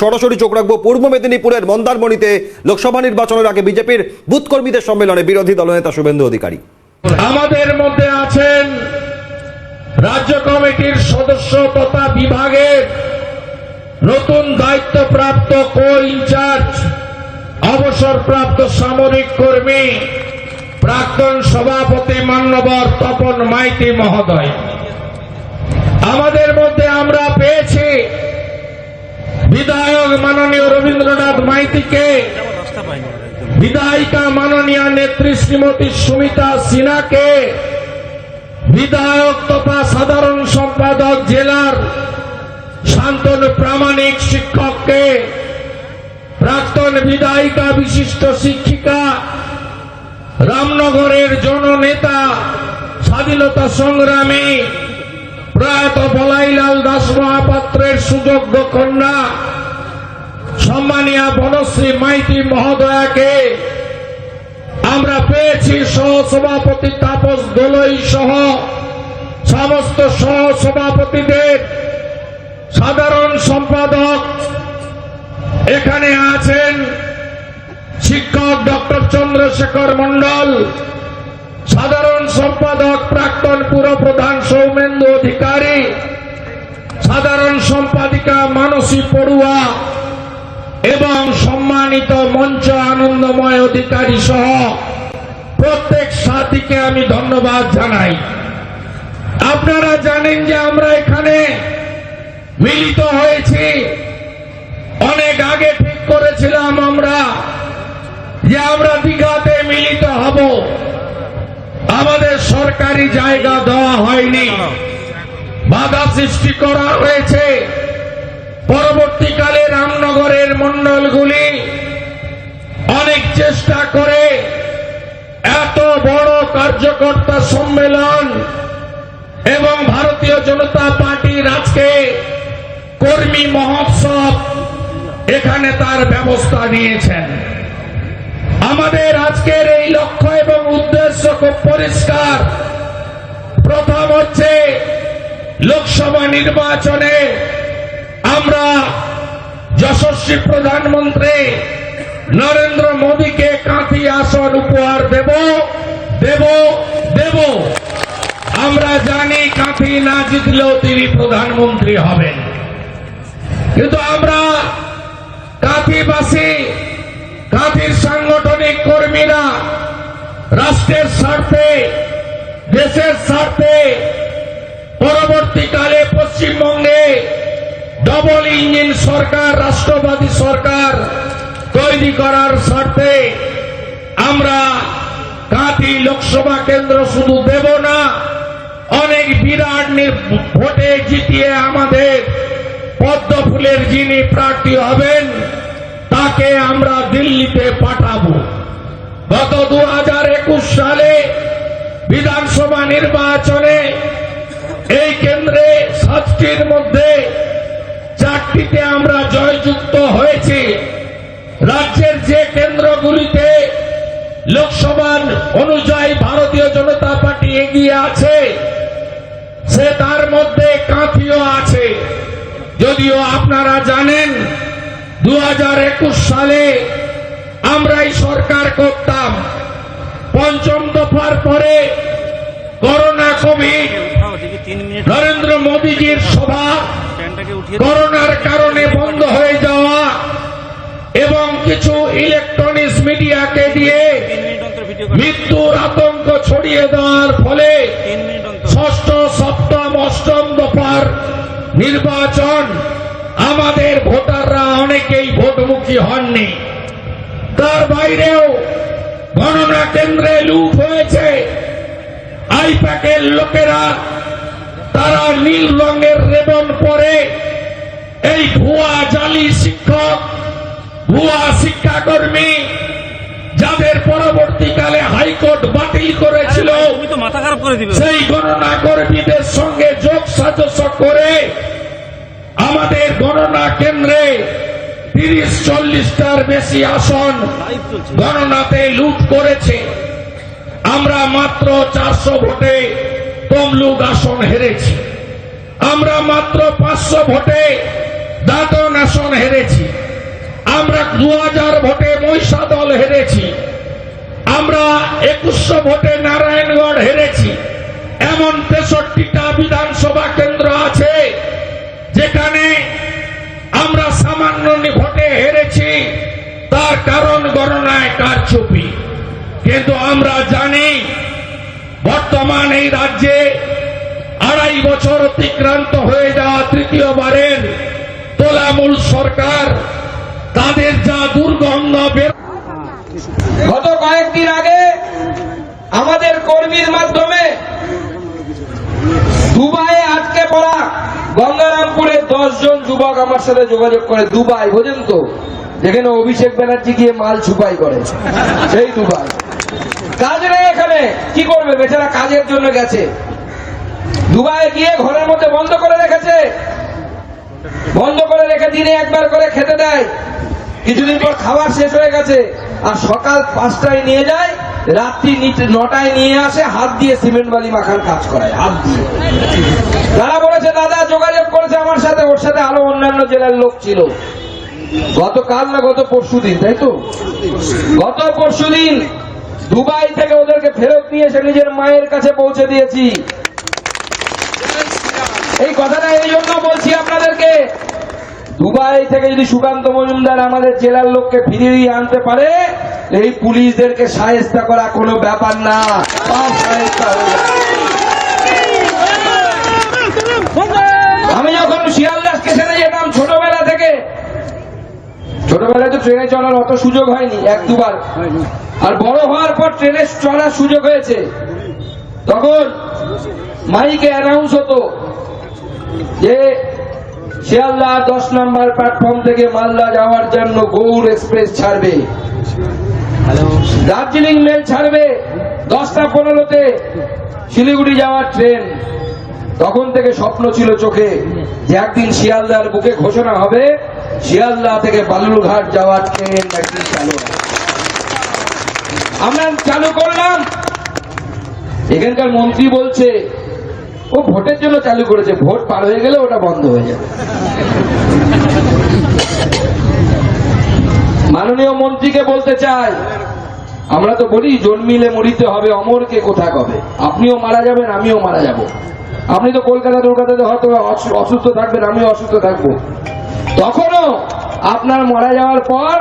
সরাসরি চোখ রাখব। পূর্ব মেদিনীপুরের মন্দারমণিতে লোকসভা নির্বাচনের আগে বিজেপির বুথ কর্মীদের সম্মেলনে বিরোধী দলনেতা শুভেন্দু অধিকারী। আমাদের মধ্যে আছেন রাজ্য কমিটির সদস্য তথা বিভাগের নতুন দায়িত্বপ্রাপ্ত কো ইনচার্জ অবসরপ্রাপ্ত সামরিক কর্মী, প্রাক্তন সভাপতি মান্যবর তপন মাইতি মহোদয়। আমাদের মধ্যে আমরা পেয়েছি বিধায়ক মাননীয় রবীন্দ্রনাথ মাইতিকে, বিধায়িকা মাননীয় নেত্রী শ্রীমতী সুমিতা সিনহাকে, বিধায়ক তথা সাধারণ সম্পাদক জেলার শান্তনু প্রামাণিক শিক্ষককে, প্রাক্তন বিধায়িকা বিশিষ্ট শিক্ষিকা, রামনগরের জননেতা, স্বাধীনতা সংগ্রামী প্রয়াত বলাইলাল দাস মহাপাত্রের সুযোগ্য কন্যা, সম্মানীয় বনশ্রী মাইতি মহোদয়াকে আমরা পেয়েছি সহসভাপতি তাপস দোলই সহ সমস্ত সহসভাপতিদের। সাধারণ সম্পাদক এখানে আছেন শিক্ষক ডক্টর চন্দ্রশেখর মন্ডল সাধারণ সম্পাদক, প্রাক্তন পুরপ্রধান সৌমেন্দু অধিকারী, সাধারণ সম্পাদিকা মানসী পড়ুয়া, এবং সম্মানিত মঞ্চ আনন্দময় অধিকারী সহ প্রত্যেক সাথীকে আমি ধন্যবাদ জানাই। আপনারা জানেন যে আমরা এখানে মিলিত হয়েছি। অনেক আগে ঠিক করেছিলাম আমরা যে আমরা দীঘাতে আমাদের সরকারি জায়গা দেওয়া হয়নি। বাধা সৃষ্টি করা হয়েছে। পরবর্তীকালে রামনগরের মন্ডলগুলি অনেক চেষ্টা করে এত বড় কার্যকর্তা সম্মেলন এবং ভারতীয় জনতা পার্টির আজকে কর্মী মহোৎসব এখানে তার ব্যবস্থা নিয়েছেন। আমাদের আজকের এই লক্ষ্য এবং উদ্দেশ্য খুব পরিষ্কার। প্রথম হচ্ছে লোকসভা নির্বাচনে আমরা যশস্বী প্রধানমন্ত্রী নরেন্দ্র মোদীকে কাঁথি আসন উপহার দেব দেব দেব। আমরা জানি কাঁথি না জিতলেও তিনি প্রধানমন্ত্রী হবেন। কিন্তু আমরা কাঁথিবাসী, কাঁথির সাংগঠনিক কর্মীরা রাষ্ট্রের স্বার্থে, দেশের স্বার্থে পরবর্তীকালে পশ্চিমবঙ্গে ডবল ইঞ্জিন সরকার, রাষ্ট্রবাদী সরকার তৈরি করার স্বার্থে আমরা কাঁথি লোকসভা কেন্দ্র শুধু দেব না, অনেক বিরাট ভোটে জিতিয়ে আমাদের পদ্ম ফুলের যিনি প্রার্থী হবেন তাকে আমরা দিল্লিতে পাঠাবো। গত দু হাজার একুশ সালে বিধানসভা নির্বাচনে এই কেন্দ্রে সাতটির মধ্যে চারটিতে আমরা জয়যুক্ত হয়েছি। রাজ্যের যে কেন্দ্রগুলিতে লোকসভা অনুযায়ী ভারতীয় জনতা পার্টি এগিয়ে আছে, সে তার মধ্যে কাঁথিও আছে। যদিও আপনারা জানেন দু হাজার একুশ সালে আমরাই সরকার করতাম। পঞ্চম দফার পরে করোনা কোভিড, নরেন্দ্র মোদীজির সভা করোনার কারণে বন্ধ হয়ে যাওয়া এবং কিছু ইলেকট্রনিক্স মিডিয়াকে দিয়ে মৃত্যুর আতঙ্ক ছড়িয়ে দেওয়ার ফলে ষষ্ঠ, সপ্তম, অষ্টম দফার নির্বাচন আমাদের ভোটাররা অনেকেই ভোটমুখী হননি। তার বাইরেও গণনা কেন্দ্রে লুট হয়েছে। আইপ্যাকের লোকেরা তারা নীল রঙের রেবন পরে এই ভুয়া জালি শিক্ষক ভুয়া শিক্ষাকর্মী যাদের পরবর্তীকালে হাইকোর্ট বাতিল করেছিল সেই গণনা কর্মীদের সঙ্গে যোগ সাজস করে আমাদের গণনা কেন্দ্রে তিরিশ, চল্লিশটার বেশি আসন গণনাতে লুট করেছে। আমরা মাত্র চারশো ভোটে তমলুক আসন হেরেছি। আমরা মাত্র পাঁচশো ভোটে দাঁতন আসন হেরেছি। আমরা দু হাজার ভোটে মহিষা দল হেরেছি। আমরা একুশশো ভোটে নারায়ণগড় হেরেছি। এমন তেষট্টিটা বিধানসভা কেন্দ্র আছে যেখানে আমরা সামান্য ভোটে হেরেছি, তার কারণ গণনায় কারচুপি কিন্তু আমরা জানি, বর্তমান এই রাজ্যে আড়াই বছর অতিক্রান্ত হয়ে যাওয়া তৃতীয়বারের তোলামূল সরকার, তাদের যা দুর্গন্ধ বের গত কয়েকদিন আগে আমাদের কর্মীর মাধ্যমে দুবাইয়ে আটকে পড়া গঙ্গারামপুরে দশ জন যুবক আমার সাথে যোগাযোগ করে দুবাই, বোঝেন তো? যেখানে অভিষেক ব্যানার্জি গিয়ে মাল ছুপাই করে। সেই দুবাই। কাজ নেই এখানে। কি করবে? বেচারা কাজের জন্য গেছে। দুবাই গিয়ে ঘরের মধ্যে বন্ধ করে রেখেছে। বন্ধ করে রেখে দিনে একবার করে খেতে দেয়। কিছুদিন পর খাবার শেষ হয়ে গেছে। আর সকাল পাঁচটায় নিয়ে যায়। রাত্রি নটায় নিয়ে আসে, হাত দিয়ে সিমেন্ট বালি মাখার কাজ করায়, হাত দিয়ে। যারা বলেছে, দাদা, যোগাযোগ করেছে আমার সাথে, ওর সাথে আরও অন্যান্য জেলার লোক ছিল। গতকাল না গত পরশু দিন, তাই তো? গত পরশু দিন দুবাই থেকে ওদেরকে ফেরত নিয়ে এসে নিজের মায়ের কাছে পৌঁছে দিয়েছি। এই কথাটা এই জন্য বলছি আপনাদেরকে, দুবাই থেকে যদি সুকান্ত মজুমদার আমাদের জেলার লোককে ফিরিয়ে আনতে পারে এই পুলিশদেরকে সাহেস্তা করা কোনো ব্যাপার না। আমি যখন শিয়ালদা স্টেশনে যেতাম ছোটবেলা থেকে, ছোটবেলায় তো ট্রেনে চলার অত সুযোগ হয়নি, এক দুবার। আর বড় হওয়ার পর ট্রেনে চলার সুযোগ হয়েছে। তখন মাইকে অ্যানাউন্স হতো যে, শিয়ালদা দশ নম্বর প্ল্যাটফর্ম থেকে মালদা যাওয়ার জন্য গৌড় এক্সপ্রেস ছাড়বে। দার্জিলিং মেল ছাড়বে দশটা পনেরোতে শিলিগুড়ি যাওয়ার ট্রেন। তখন থেকে স্বপ্ন ছিল চোখে যে একদিন শিয়ালদার বুকে ঘোষণা হবে, শিয়ালদা থেকে বালুরঘাট যাওয়ার ট্রেন একদিন চালু আমরা চালু করলাম। এখানকার মন্ত্রী বলছে, ও ভোটের জন্য চালু করেছে, ভোট পার হয়ে গেলে ওটা বন্ধ হয়ে যাবে। মাননীয় মন্ত্রীকে বলতে চাই, আমরা তো বলি জন্মিলে মরিতে হবে, অমরকে কোথা কবে? আপনিও মারা যাবেন, আমিও মারা যাব। আপনি তো কলকাতা কলকাতাতে হয়তো অসুস্থ থাকবেন, আমিও অসুস্থ থাকব। তখনও আপনার মারা যাওয়ার পর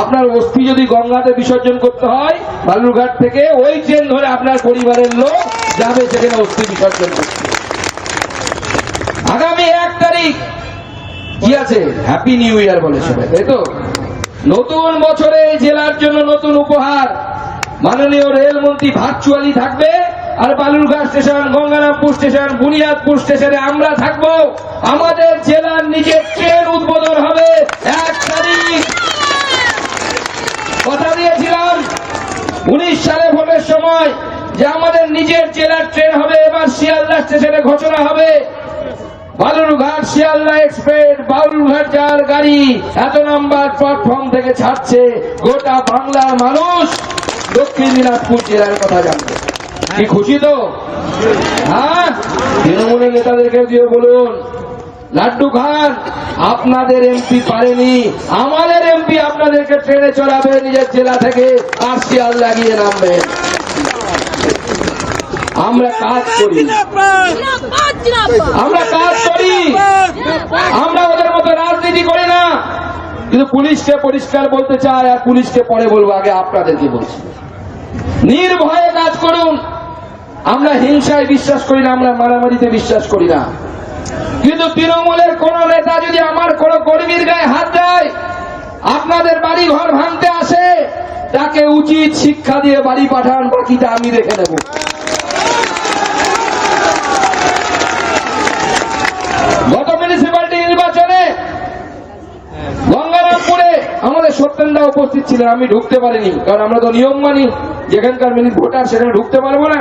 আপনার অস্থি যদি গঙ্গাতে বিসর্জন করতে হয়, বালুরঘাট থেকে ওই ট্রেন ধরে আপনার পরিবারের লোক যাবে সেখানে অস্থি বিসর্জন করতে। আগামী এক তারিখ, কি আছে? হ্যাপি নিউ ইয়ার বলে সবাই, তাই তো? নতুন বছরে এই জেলার জন্য নতুন উপহার। মাননীয় রেলমন্ত্রী ভার্চুয়ালি থাকবে, আর বালুরঘাট স্টেশন, গঙ্গারামপুর স্টেশন, বুনিয়াদপুর স্টেশনে আমরা থাকব। আমাদের জেলার নিজের ট্রেন উদ্বোধন হবে এক তারিখ। কথা দিয়েছিলাম, উনিশ সালে ভোটের সময় যে আমাদের নিজের জেলার ট্রেন হবে, এবার শিয়ালদা স্টেশনে ঘোষণা হবে। বালুরঘাট, শিয়ালদা এক্সপ্রেস বালুরঘাট যাওয়ার গাড়ি এত নাম্বার প্ল্যাটফর্ম থেকে ছাড়ছে, গোটা বাংলার মানুষ দক্ষিণ দিনাজপুর জেলার কথা জানবে। কি খুশি তো? হ্যাঁ? তৃণমূলের নেতাদেরকে দিয়ে বলুন, লাড্ডু খান, আপনাদের এমপি পারেনি, আমাদের এমপি আপনাদেরকে ট্রেনে চড়াবে নিজের জেলা থেকে, আর শিয়াল লাগিয়ে নামবেন আমরা কাজ করি। আমরা কাজ করি। আমরা ওদের মতো রাজনীতি করি না। কিন্তু পুলিশকে পরিষ্কার বলতে চাই, আর পুলিশকে পরে বলব, আগে আপনাদেরকে বলছি। নির্ভয়ে কাজ করুন। আমরা হিংসায় বিশ্বাস করি না, আমরা মারামারিতে বিশ্বাস করি না। কিন্তু তৃণমূলের কোন নেতা যদি আমার কোন কর্মীর গায়ে হাত দেয়, আপনাদের বাড়ি ঘর ভাঙতে আসে, তাকে উচিত শিক্ষা দিয়ে বাড়ি পাঠান, বাকিটা আমি দেখে নেব গত মিউনিসিপ্যালিটি নির্বাচনে গঙ্গারামপুরে আমাদের উপস্থিত ছিলেন আমি ঢুকতে পারিনি কারণ আমরা তো নিয়ম মানি যেখানকার মিনিট ভোটার সেখানে ঢুকতে পারব না।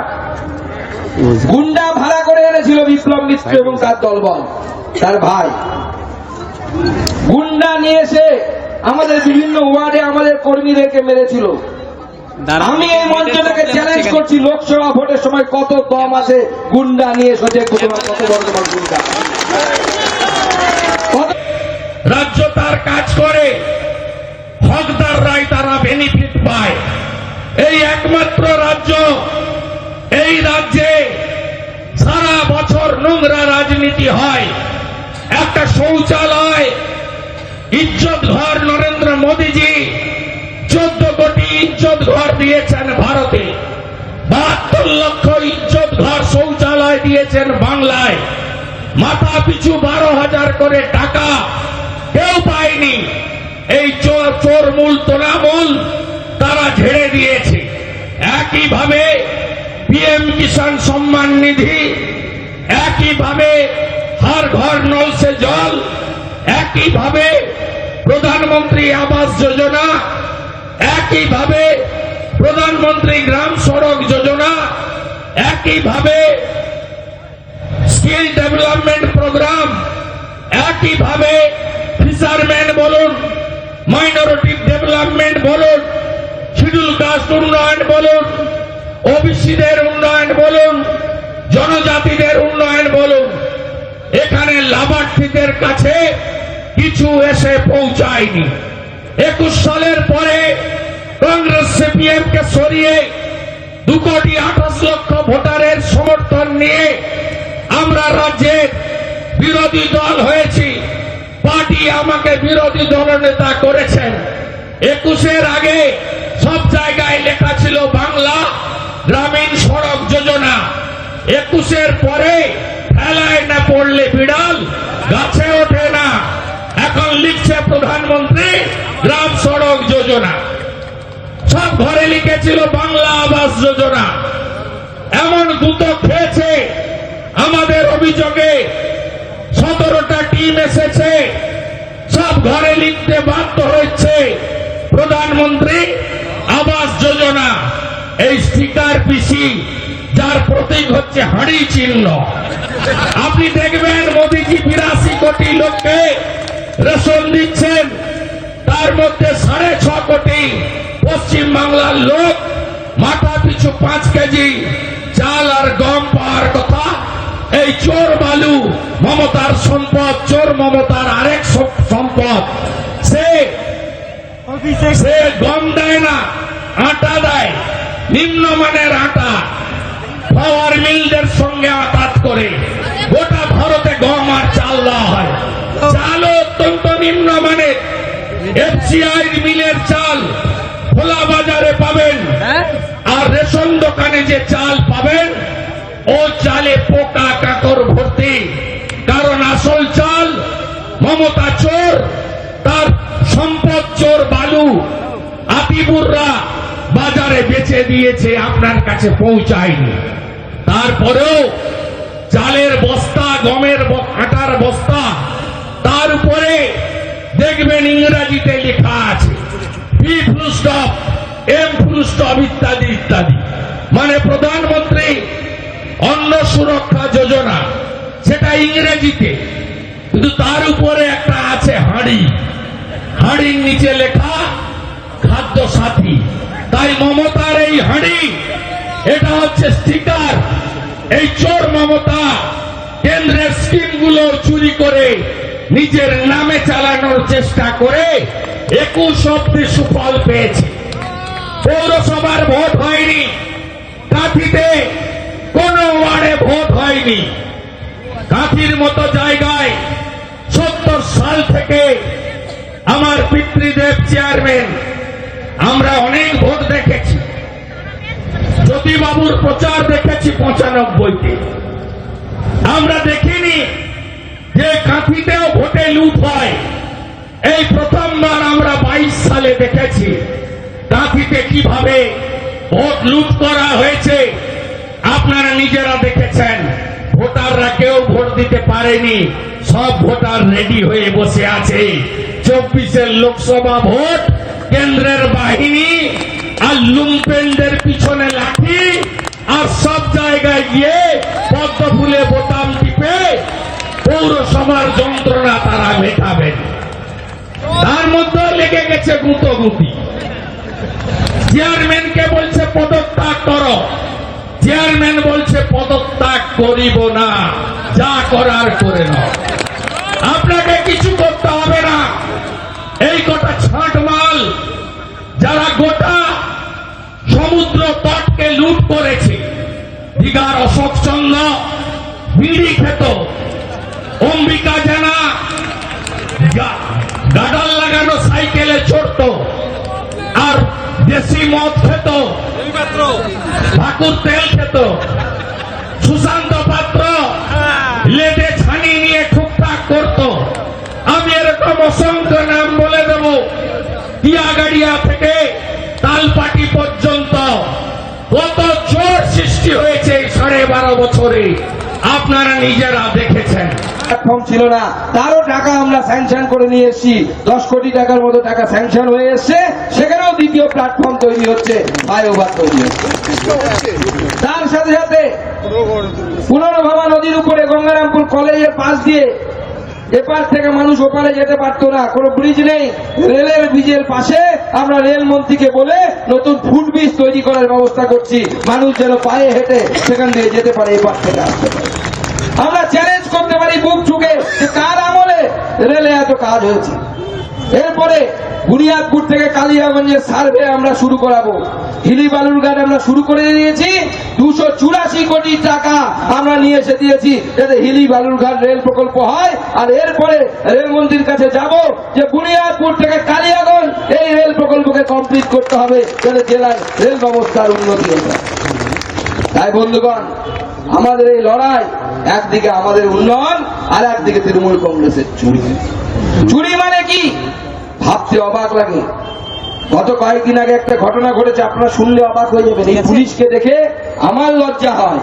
গুন্ডা ভাড়া করে এনেছিল বিপ্লব মিত্র এবং তার দলবল তার ভাই। গুন্ডা নিয়ে এসে আমাদের বিভিন্ন ওয়ার্ডে আমাদের কর্মীদেরকে মেরেছিল। আমি এই মঞ্চটাকে চ্যালেঞ্জ করছি লোকসভা ভোটের সময় কত দম আছে গুন্ডা নিয়ে এসেছে কত বড় তোমার গুন্ডা কত- হকদার কাজ করে হকদাররাই তারা বেনিফিট পায়। এই একমাত্র রাজ্য, এই রাজ্যে সারা বছর নোংরা রাজনীতি হয়। একটা শৌচালয়, ইজ্জত ঘর নরেন্দ্র মোদীজি চোদ্দ কোটি ইজ্জত ঘর দিয়েছেন ভারতে। বাহাত্তর লক্ষ ইজ্জত ঘর শৌচালয় দিয়েছেন বাংলায়। মাথা পিছু বারো হাজার করে টাকা কেউ পায়নি। এই চোর চোর মূল তোলামূল তারা ঝেড়ে দিয়েছে। একইভাবে পিএম কিষাণ সম্মান নিধি, একইভাবে হর ঘর নল সে জল, একইভাবে প্রধানমন্ত্রী আবাস যোজনা, একইভাবে প্রধানমন্ত্রী গ্রাম সড়ক যোজনা, একইভাবে স্কিল ডেভেলপমেন্ট প্রোগ্রাম, একইভাবে ফিশারম্যান বলুন, মাইনরিটি ডেভেলপমেন্ট বলুন শিডিউল কাস্ট উন্নয়ন বলুন, ওবিসিদের উন্নয়ন বলুন, জনজাতিদের উন্নয়ন বলুন, এখানে লাভার্থীদের কাছে কিছু এসে পৌঁছায়নি। একুশ সালের পরে কংগ্রেস সিপিএম কে সরিয়ে দু কোটি আঠাশ লক্ষ ভোটারের সমর্থন নিয়ে আমরা রাজ্যের বিরোধী দল হয়েছি। পার্টি আমাকে বিরোধী দলনেতা করেছেন। একুশের আগে সব জায়গায় লেখা ছিল বাংলা গ্রামীণ সড়ক যোজনা। একুশের পরে খেলায় না পড়লে বিড়াল, গাছে ওঠে না। এখন লিখছে প্রধানমন্ত্রী গ্রাম সড়ক যোজনা। সব ঘরে লিখেছিল বাংলা আবাস যোজনা। এমন গুত খেয়েছে আমাদের অভিযোগে। সতেরোটা টিম এসেছে। সব ঘরে লিখতে বাধ্য হচ্ছে প্রধানমন্ত্রী। আবাস যোজনা। এই স্টিকার পিসি, যার প্রতীক হচ্ছে হাড়ি চিহ্ন। আপনি দেখবেন মোদীজি বিরাশি কোটি লোককে রেশন দিচ্ছেন। তার মধ্যে সাড়ে ছ কোটি পশ্চিম বাংলার লোক, মাথা পিছু পাঁচ কেজি চাল আর গম পাওয়ার কথা। এই চোর বালু, মমতার সম্পদ, চোর মমতার আরেক সম্পদ। সে সে গম দেয় না আটা দেয় নিম্নমানের আটা। পাওয়ার মিলদের সঙ্গে আঘাত করে গোটা ভারতে গম আর চাল দেওয়া হয়। চালও অত্যন্ত নিম্নমানের। এফসিআই মিলের চাল খোলা বাজারে পাবেন। আর রেশন দোকানে যে চাল পাবেন ও চালে পোকা কাকর ভর্তি। কারণ আসল চাল মমতা চোর তার সম্পদ চোর বালু আতিবুররা বাজারে বেচে দিয়েছে, আপনার কাছে পৌঁছায়নি। তারপরেও চালের বস্তা, গমের আটার বস্তা, তার উপরে দেখবেন ইংরেজিতে লেখা আছে পি ফুলস্টপ এম ফুলস্টপ ইত্যাদি ইত্যাদি। মানে প্রধানমন্ত্রী অন্ন সুরক্ষা যোজনা, সেটা ইংরেজিতে। কিন্তু তার উপরে একটা আছে হাঁড়ি। হাঁড়ির নিচে লেখা, খাদ্য সাথী। তাই মমতার এই হাঁড়ি, এটা হচ্ছে স্টিকার। এই চোর মমতা কেন্দ্রের স্কিমগুলো চুরি করে নিজের নামে চালানোর চেষ্টা করে একুশ অব্দি সুফল পেয়েছে। পৌরসভার ভোট হয়নি, কাঁথিতে কোন ওয়ার্ডে ভোট হয়নি। কাঁথির মতো জায়গায় সত্তর সাল থেকে আমার পিতৃদেব চেয়ারম্যান, আমরা অনেক ভোট দেখেছি। জ্যোতিবাবুর প্রচার দেখেছি পঁচানব্বইতে। আমরা দেখিনি যে কাঁথিতেও ভোটে লুট হয়। এই প্রথমবার আমরা বাইশ সালে দেখেছি কাঁথিতে কীভাবে ভোট লুট করা হয়েছে। আপনারা নিজেরা দেখেছেন, ভোটাররা কেউ ভোট দিতে পারেনি, সব ভোটার রেডি হয়ে বসে আছে। চব্বিশের লোকসভা ভোট, কেন্দ্রের বাহিনী আর লুম্পেনদের পিছনে লাঠি আর সব জায়গায় গিয়ে পদ্ম ফুলে বোতাম টিপে পৌরসভার যন্ত্রণা তারা মেটাবেন। তার মধ্যে লেগে গেছে গুঁতোগুতি চেয়ারম্যানকে বলছে, পদত্যাগ করো। চেয়ারম্যান বলছে, পদত্যাগ করিব না, যা করার করে নাও। আপনাকে কিছু করতে হবে না। এই কটা ছাঁট মাল যারা গোটা সমুদ্র তটকে লুট করেছে দীঘার অশোক চন্দ্র বিড়ি খেত অম্বিকা জানা গাডাল লাগানো সাইকেলে চড়তো আর দেশি মদ খেত ঠাকুর তেল খেত সুশান্ত পাত্র লেডে ছানি নিয়ে ঠুকঠাক করত আমি এরকম অসংখ্য নাম বলে দেব। টিয়াগাড়িয়া থেকে তালপাটি পর্যন্ত কত জোর সৃষ্টি হয়েছে সাড়ে বারো বছরে। আপনারা নিজেরা দেখেছেন। ছিল না। তারও টাকা আমরা স্যাংশন করে নিয়ে এসেছি। দশ কোটি টাকার মতো টাকা স্যাংশন হয়ে এসছে। সেখানেও দ্বিতীয় প্ল্যাটফর্ম তৈরি হচ্ছে ফ্লাইওভার তৈরি তার সাথে সাথে পুনর্ভবা নদীর উপরে গঙ্গারামপুর কলেজের পাশ দিয়ে এপার থেকে মানুষ ওপারে যেতে পারতো না। কোনো ব্রিজ নেই। রেলের ব্রিজের পাশে আমরা রেল মন্ত্রীকে বলে নতুন ফুট ব্রিজ তৈরি করার ব্যবস্থা করছি। মানুষ যেন পায়ে হেঁটে সেখান দিয়ে যেতে পারে এপার থেকে আসতে আমরা চ্যালেঞ্জ করতে পারি বুক ঠুকে যে কার আমলে রেলে এত কাজ হয়েছে। এরপরে বুনিয়াদপুর থেকে কালিয়াগঞ্জের সার্ভে আমরা শুরু করাবো। হিলি বালুরঘাট আমরা শুরু করে দিয়েছি। দুশো চুরাশি কোটি টাকা আমরা নিয়ে এসে দিয়েছি যাতে হিলি বালুরঘাট রেল প্রকল্প হয়। আর এরপরে রেলমন্ত্রীর কাছে যাব যে বুনিয়াদপুর থেকে কালিয়াগঞ্জ এই রেল প্রকল্পকে কমপ্লিট করতে হবে যাতে জেলার রেল ব্যবস্থার উন্নতি হয় তাই বন্ধুগণ, আমাদের এই লড়াই একদিকে আমাদের উন্নয়ন আর একদিকে তৃণমূল কংগ্রেসের চুরি। চুরি মানে কি? ভাবতে অবাক লাগে। গত কয়েকদিন আগে একটা ঘটনা ঘটেছে আপনারা শুনলে অবাক হয়ে যাবেন। এই পুলিশকে দেখে আমার লজ্জা হয়।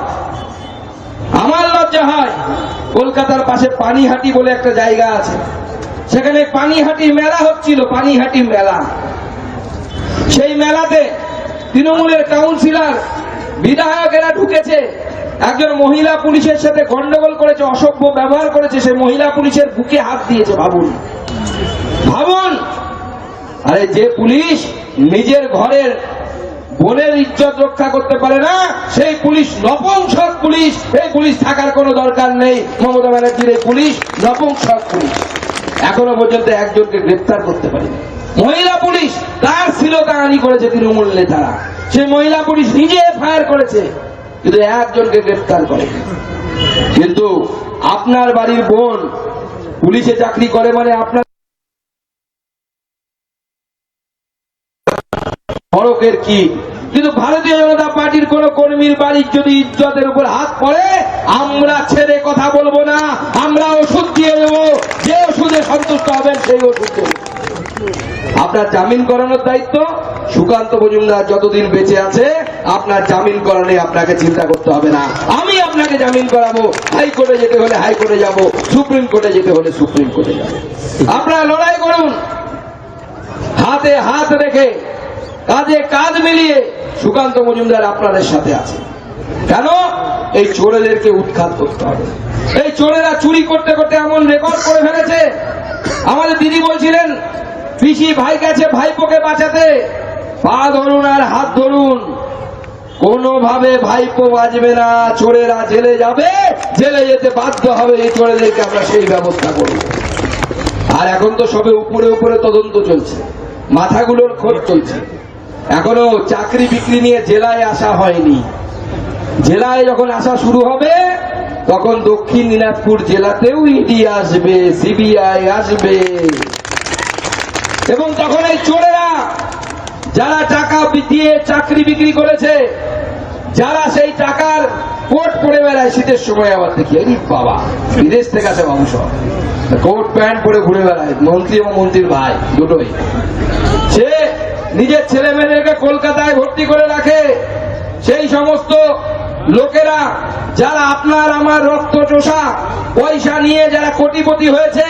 আমার লজ্জা হয়। কলকাতার পাশে পানিহাটি বলে একটা জায়গা আছে। সেখানে পানিহাটি মেলা হচ্ছিল পানিহাটি মেলা। সেই মেলাতে তৃণমূলের কাউন্সিলর বিধায়কেরা ঢুকেছে। একজন মহিলা পুলিশের সাথে গন্ডগোল করেছে অসভ্য ব্যবহার করেছে সে মহিলা পুলিশের বুকে হাত দিয়েছে ভাবুন। ভাবুন আরে যে পুলিশ নিজের ঘরের বোনের ইজ্জত রক্ষা করতে পারে না, সেই পুলিশ নপুংসক পুলিশ। এই পুলিশ থাকার কোনো দরকার নেই। মমতা ব্যানার্জির এই পুলিশ নপুংসক পুলিশ। এখনও পর্যন্ত একজনকে গ্রেপ্তার করতে পারেনি। মহিলা পুলিশ, তার শিলতাহানি করেছে তৃণমূল নেতারা। সে মহিলা পুলিশ নিজে এফআইআর করেছে, কিন্তু একজনকে গ্রেপ্তার করে কিন্তু আপনার বাড়ির বোন পুলিশে চাকরি করে মানে আপনার ফরকের কি? কিন্তু ভারতীয় জনতা পার্টির কোন কর্মীর বাড়ির যদি ইজ্জতের উপর হাত পড়ে, আমরা ছেড়ে কথা বলব না, আমরা ওষুধ দিয়ে দেবো। যে ওষুধে সন্তুষ্ট হবেন, সেই ওষুধ আপনার জামিন করানোর দায়িত্ব, সুকান্ত মজুমদার যতদিন বেঁচে আছে, আপনার জামিন করালে আপনাকে চিন্তা করতে হবে না। আমি আপনাকে জামিন করাবো, হাইকোর্টে যেতে হলে হাইকোর্টে যাব, সুপ্রিম কোর্টে যেতে হলে সুপ্রিম কোর্টে যাব। আপনারা লড়াই করুন। হাতে হাত রেখে কাজে কাজ মিলিয়ে সুকান্ত মজুমদার আপনাদের সাথে আছে। কেন? এই চোরেদেরকে উৎখাত করতে হবে। এই চোরেরা চুরি করতে করতে এমন রেকর্ড করে ফেলেছে। আমাদের দিদি বলছিলেন, পিসি ভাই গেছে ভাইপোকে বাঁচাতে। পা ধরুন আর হাত ধরুন। কোনোভাবে ভাইপো বাজবে না, চোরেরা জেলে যাবে। জেলে যেতে বাধ্য হবে, এই চোরেদেরকে আমরা সেই ব্যবস্থা করব। আর এখন তো সবে উপরে উপরে তদন্ত চলছে। মাথাগুলোর খোঁজ চলছে। এখনও চাকরি বিক্রি নিয়ে জেলায় আসা হয়নি। জেলায় যখন আসা শুরু হবে, তখন দক্ষিণ দিনাজপুর জেলাতেও ইডি আসবে সিবিআই আসবে। এবং তখন এই চোরেরা, যারা টাকা দিয়ে চাকরি বিক্রি করেছে, যারা সেই টাকার কোট পরে বেড়ায় শীতের সময় আবার দেখি, এই বাবা, বিদেশ থেকে আসে মাংস কোট, প্যান্ট পরে ঘুরে বেড়ায়, মন্ত্রী এবং মন্ত্রীর ভাই, দুটোই। সে নিজের ছেলে মেয়েদেরকে কলকাতায় ভর্তি করে রাখে। সেই সমস্ত লোকেরা, যারা আপনার আমার রক্ত চোষা পয়সা নিয়ে যারা কোটিপতি হয়েছে,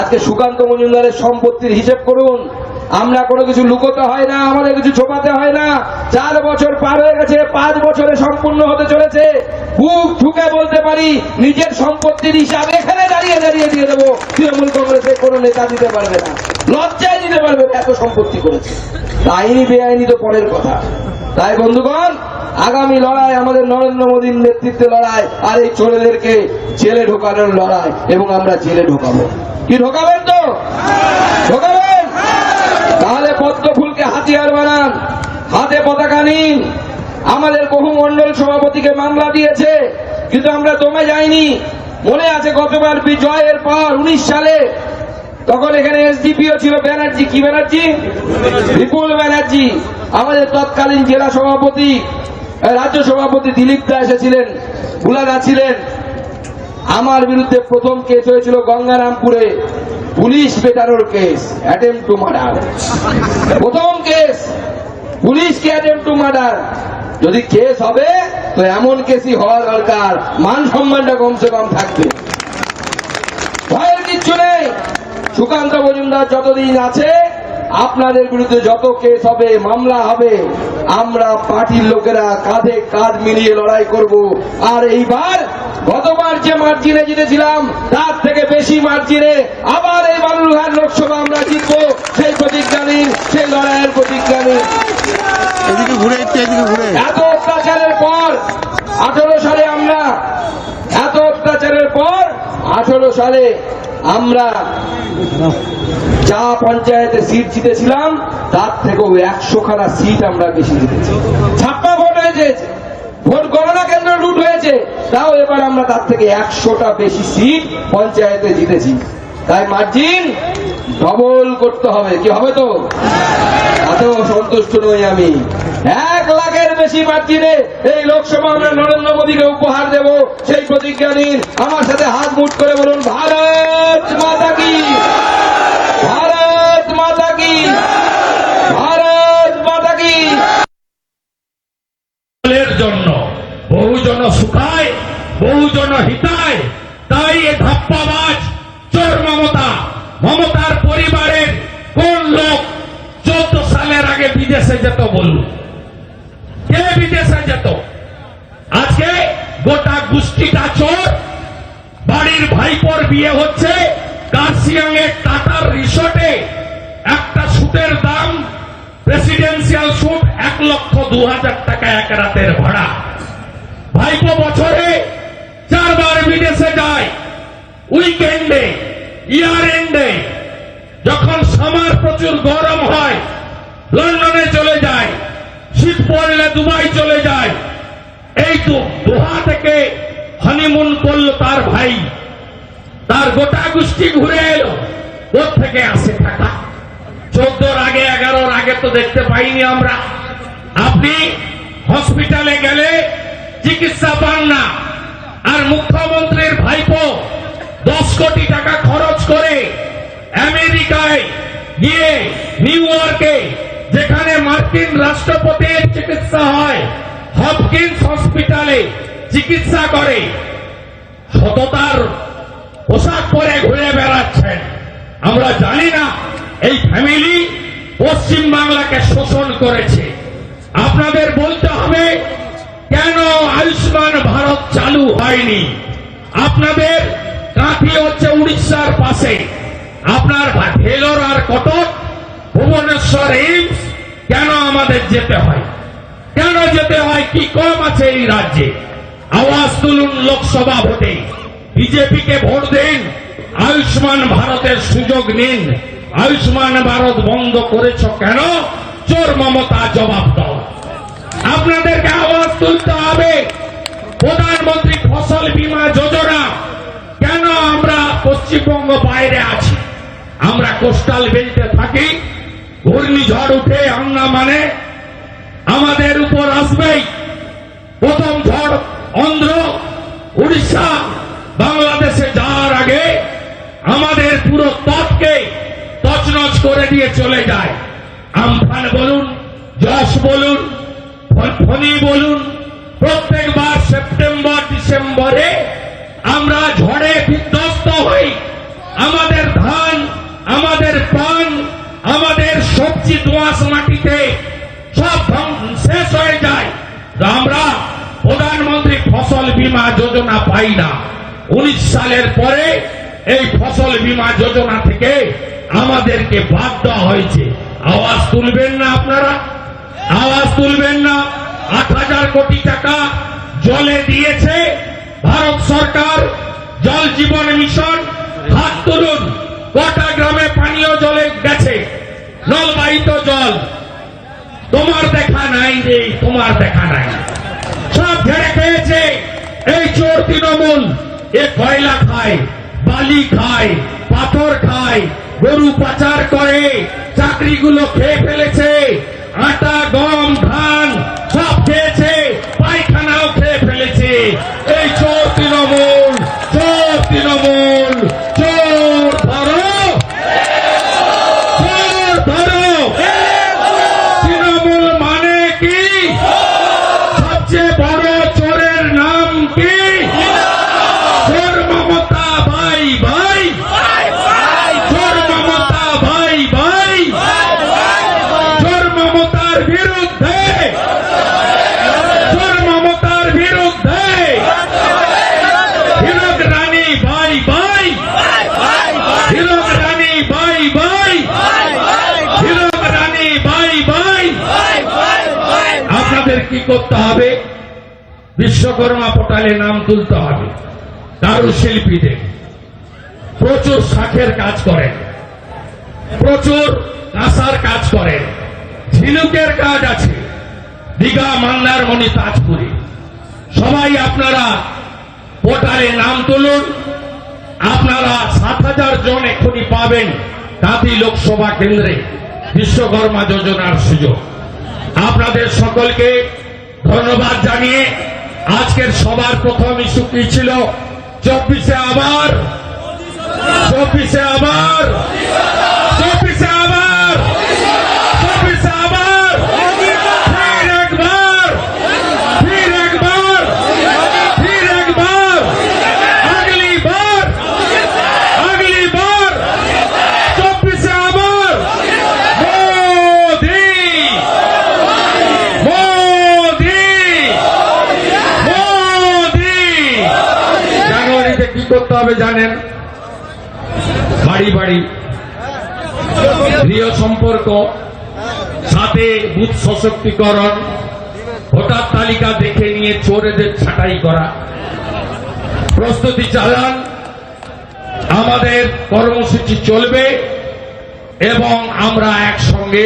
আজকে সুকান্ত মজুমদারের সম্পত্তির হিসেব করুন। আমরা কোনো কিছু লুকোতে হয় না, আমাদের কিছু ছোপাতে হয় না। চার বছর পার হয়ে গেছে, পাঁচ বছরে সম্পূর্ণ হতে চলেছে। বুক ঠুকে বলতে পারি, নিজের সম্পত্তির হিসাব এখানে দাঁড়িয়ে দাঁড়িয়ে দিয়ে দেবো। তৃণমূল কংগ্রেসের কোনো নেতা দিতে পারবে না। লজ্জায় দিতে পারবেন এত সম্পত্তি করেছে। আইনি বেআইনি তো পরের কথা। তাই বন্ধুগণ, আগামী লড়াই, আমাদের নরেন্দ্র মোদীর নেতৃত্বে লড়াই, আর এই ছেলেদেরকে জেলে ঢোকানোর লড়াই, এবং আমরা জেলে ঢোকাবো। কি, ঢোকাবেন তো? ঢোকাবেন? তাহলে পদ্ম ফুলকে হাতিয়ার বানান, হাতে পতাকা নিন। আমাদের বহু মন্ডল সভাপতিকে মামলা দিয়েছে, কিন্তু আমরা দমে যাইনি। মনে আছে গতবার বিজয়ের পর উনিশ সালে তখন এখানে এসডিপিও ছিল ব্যানার্জি, কি ব্যানার্জি? বিপুল ব্যানার্জি। আমাদের তৎকালীন জেলা সভাপতি রাজ্য সভাপতি দিলীপ দা এসেছিলেন ভুলাদা ছিলেন আমার বিরুদ্ধে প্রথম কেস হয়েছিল গঙ্গারামপুরে, পুলিশ পেটানোর কেস অ্যাটেম্প টু মার্ডার প্রথম কেস, পুলিশকে অ্যাটেম্প টু মার্ডার যদি কেস হবে, তো এমন কেসই হওয়া দরকার। মান সম্মানটা কমসে কম থাকবে। সুকান্ত মজুমদার যতদিন আছে আপনাদের বিরুদ্ধে যত কেস হবে মামলা হবে আমরা পার্টির লোকেরা কাঁধে কাঁধ মিলিয়ে লড়াই করব। আর এইবার গতবার যে মার্জিনে জিতেছিলাম তার থেকে বেশি মার্জিনে আবার এই বালুরঘাট লোকসভা আমরা জিতবো। সেই প্রতিজ্ঞা নিন সেই লড়াইয়ের প্রতিজ্ঞা নিন। এদিকে ঘুরে এদিকে ঘুরে। এত অত্যাচারের পর আঠারো সালে আমরা আঠারো সালে আমরা যা পঞ্চায়েতে সিট জিতেছিলাম, তার থেকেও একশো খানা সিট আমরা বেশি জিতেছি। ছাপ্পা ভোট হয়েছে, ভোট গণনা কেন্দ্র লুট হয়েছে, তাও এবার আমরা তার থেকে একশোটা বেশি সিট পঞ্চায়েতে জিতেছি। তাই মার্জিন ডবল করতে হবে, কি হবে তো? তাতেও সন্তুষ্ট নই আমি। এক বেশি মার্জিনে এই লোকসভা আমরা নরেন্দ্র মোদীকে উপহার দেব। সেই প্রতিজ্ঞা নিন। আমার সাথে হাত মুট করে বলুন, ভারত মাতা কি? ভারত মাতা কি? ভারত মাতা কি? জন্য বহুজন সুখায়, বহুজন হিতায়, তাই এ ধাপ্পাবাজ চোর মমতা, মমতার পরিবারের কোন লোক চোদ্দ সালের আগে বিদেশে যেত বলুন? কে বিদেশে যেত আজকে গোটা গোষ্ঠীটা চোর। বাড়ির ভাইপোর বিয়ে হচ্ছে। কার্সিয়াং এর টাটার রিসোর্টে একটা শুটের দাম, প্রেসিডেন্সিয়াল শুট এক লক্ষ দু হাজার টাকা এক রাতের ভাড়া। ভাইপো বছরে চারবার বিদেশে যায়। উইকেন্ডে, ইয়ার এন্ডে, যখন সামার প্রচুর গরম হয়, লন্ডনে পড়লে দুবাই চলে যায়। এই তো দোহা থেকে হানিমুন করল তার ভাই। তার গোটা গোষ্ঠী ঘুরে এলো। ওর থেকে আসে টাকা। চোদ্দোর আগে, এগারোর আগে তো দেখতে পাইনি আমরা। আপনি হসপিটালে গেলে চিকিৎসা পান না। আর মুখ্যমন্ত্রীর ভাইপো দশ কোটি টাকা খরচ করে আমেরিকায় গিয়ে নিউ ইয়র্কে যেখানে মার্কিন রাষ্ট্রপতির চিকিৎসা হয়, হপকিন্স হসপিটালে চিকিৎসা করে। সততার পোশাক পরে ঘুরে বেড়াচ্ছেন। আমরা জানি না, এই ফ্যামিলি পশ্চিম বাংলাকে শোষণ করেছে। আপনাদের বলতে হবে, কেন আয়ুষ্মান ভারত চালু হয়নি? আপনাদের কাঁথি হচ্ছে উড়িষ্যার পাশে। আপনার ভেলোর আর কটক ভুবনেশ্বর এইমস, কেন আমাদের যেতে হয়? কেন যেতে হয়? কি কম আছে এই রাজ্যে? আওয়াজ তুলুন লোকসভা ভোটে। বিজেপিকে ভোট দিন, আয়ুষ্মান ভারতের সুযোগ নিন। আয়ুষ্মান ভারত বন্ধ করেছ কেন? চোর মমতা জবাব দাও। আপনাদেরকে আওয়াজ তুলতে হবে। প্রধানমন্ত্রী ফসল বীমা যোজনা। কেন আমরা পশ্চিমবঙ্গ বাইরে আছি? আমরা কোস্টাল বেল্টে থাকি। ঘূর্ণিঝড় উঠে আন্দামানে আমাদের উপর আসবেই। প্রথম ঝড় অন্ধ্র, উড়িষ্যা, বাংলাদেশে যাওয়ার আগে আমাদের পুরো তৎকে তছনছ করে দিয়ে চলে যায়। আমফান বলুন, যশ বলুন ফ- ফণি বলুন, প্রত্যেকবার সেপ্টেম্বর, ডিসেম্বরে আমরা ঝড়ে বিধ্বস্ত হই। আমাদের ধান, আমাদের সবজি দোয়াশ মাটিতে সব শেষ হয়ে যায়। আমরা প্রধানমন্ত্রী ফসল বীমা যোজনা পাই না। উনিশ সালের পরে এই ফসল বীমা যোজনা থেকে আমাদেরকে বাদ দেওয়া হয়েছে। আওয়াজ তুলবেন না আপনারা? আওয়াজ তুলবেন না? আট হাজার কোটি টাকা জলে দিয়েছে ভারত সরকার। জল জীবন মিশন, হাত তুলুন। কটা গ্রামে পানীয় জলে গেছে। নলবাহিত জল। তোমার দেখা নাই রে, তোমার দেখা নাই। সব ঝেড়ে খেয়েছে এই চোর তৃণমূল। এ কয়লা খায়, বালি খায়, পাথর খায়, গরু পাচার করে, চাকরিগুলো খেয়ে ফেলেছে, আটা, গম, ধান সব খেয়েছে, পায়খানাও খেয়ে ফেলেছে। এই চোর তৃণমূল চোর তৃণমূল চোর ধরো চোর ধরো তৃণমূল মানে কি সবচেয়ে বড় চোরের নাম কি চোর মমতা ভাই ভাই চোর মমতা ভাই ভাই চোর মমতার বিরুদ্ধে চোর মমতার বিরুদ্ধে হিরক রানী ভাই ভাই হিরক রানী ভাই ভাই হিরক রানী ভাই ভাই আপনাদের কি করতে হবে। বিশ্বকর্মা পোর্টালে নাম তুলতে হবে। কারুশিল্পীদের প্রচুর শাখের কাজ করেন। প্রচুর কাঁসার কাজ করেন। ঝিনুকের কাজ আছে। দীঘা মন্দারমণি তাজপুরে। সবাই আপনারা পোর্টালে নাম তুলুন। আপনারা সাত হাজার জন এক্ষুনি পাবেন কাঁথি লোকসভা কেন্দ্রে বিশ্বকর্মা যোজনার সুযোগ। আপনাদের সকলকে ধন্যবাদ জানিয়ে আজকের সবার প্রথম ইস্যু কি ছিল চব্বিশে আবার চব্বিশে আবার চব্বিশে আবার চব্বিশে আবার ফির একবার ফির একবার ফির একবার আগলি বার আগলি বার চব্বিশে আবার মোদি মোদি মোদি জানুয়ারিতে কি করতে হবে জানেন বাড়ি বাড়ি গৃহ সম্পর্ক সাথে বুথ সশক্তিকরণ। ভোটার তালিকা দেখে নিয়ে চোরেদের ছাঁটাই করা। প্রস্তুতি চালান। আমাদের কর্মসূচি চলবে এবং আমরা একসঙ্গে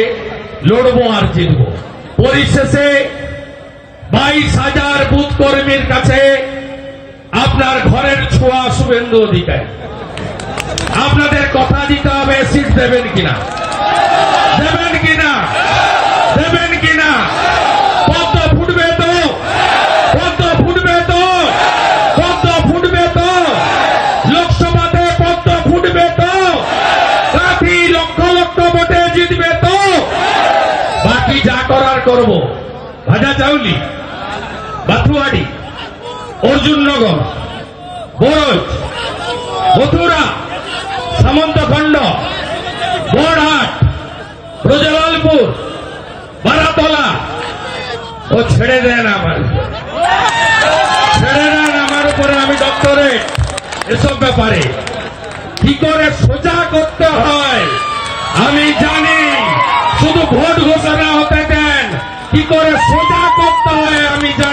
লড়বো আর জিতব। পরিশেষে বাইশ হাজার বুথ কর্মীর কাছে আপনার ঘরের ছোঁয়া শুভেন্দু অধিকারী। আপনাদের কথা দিতে হবে সিট দেবেন কিনা? দেবেন কিনা? পদ্ম ফুটবে তো। পদ্ম ফুটবে তো। পদ্ম ফুটবে তো। লোকসভাতে পদ্ম ফুটবে তো। কাফি লক্ষ লক্ষ ভোটে জিতবে তো। বাকি যা করার করব। ভাজা চাউলি, বাথুয়াড়ি, অর্জুননগর, বরজ, মথুরা, সামন্তখণ্ড, বড়হাট ব্রজলালপুর ও ছেড়ে দেন আমার। ছেড়ে দেন আমার উপরে, আমি ডক্টরে। এসব ব্যাপারে কি করে সোজা করতে হয়, আমি জানি। শুধু ভোট ঘোষণা হতে দেন। কি করে সোজা করতে হয়, আমি জানি।